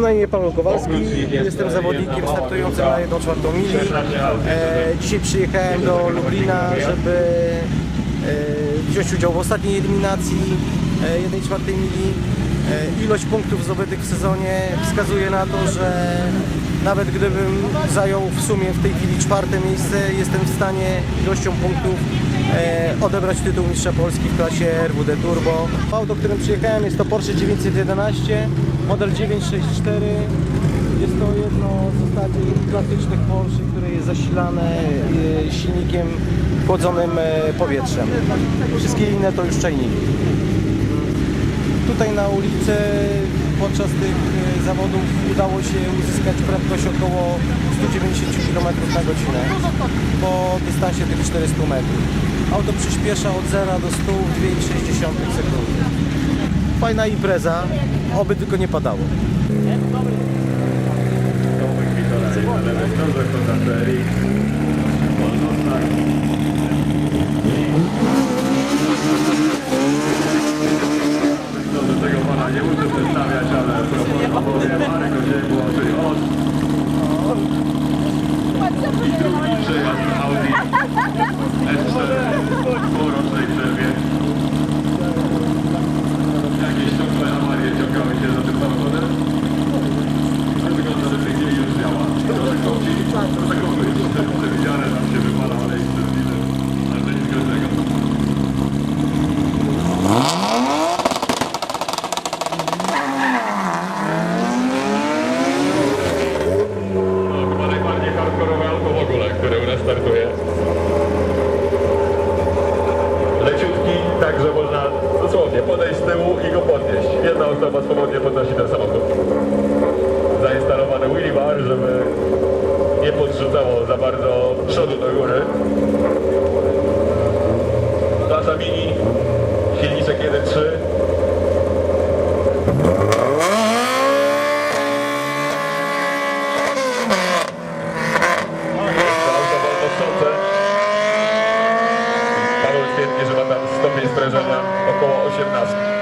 na imię Paweł Kowalski, jestem zawodnikiem startującym na 1 czwartą mili. E, dzisiaj przyjechałem do Lublina, żeby e, wziąć udział w ostatniej eliminacji e, 1 czwartej mili. E, ilość punktów zdobytych w sezonie wskazuje na to, że nawet gdybym zajął w sumie w tej chwili czwarte miejsce, jestem w stanie ilością punktów e, odebrać tytuł mistrza Polski w klasie RWD Turbo. Auto, którym przyjechałem jest to Porsche 911, model 964. Jest to jedno z ostatnich klasycznych Porsche, które jest zasilane e, silnikiem chłodzonym e, powietrzem. Wszystkie inne to już czajniki. Tutaj na ulicy zawodów udało się uzyskać prędkość około 190 km na godzinę po dystansie tych 400 metrów. Auto przyspiesza od 0 do 100 w 2,6 sekundy. Fajna impreza, oby tylko nie padało. Tomek Gracias. Podejść z tyłu i go podnieść. Jedna osoba swobodnie podnosi ten samochód zainstalowany wheelie bar, żeby nie podrzucało za bardzo przodu do góry. Paweł twierdzi, że ma tam stopień sprężenia około 18.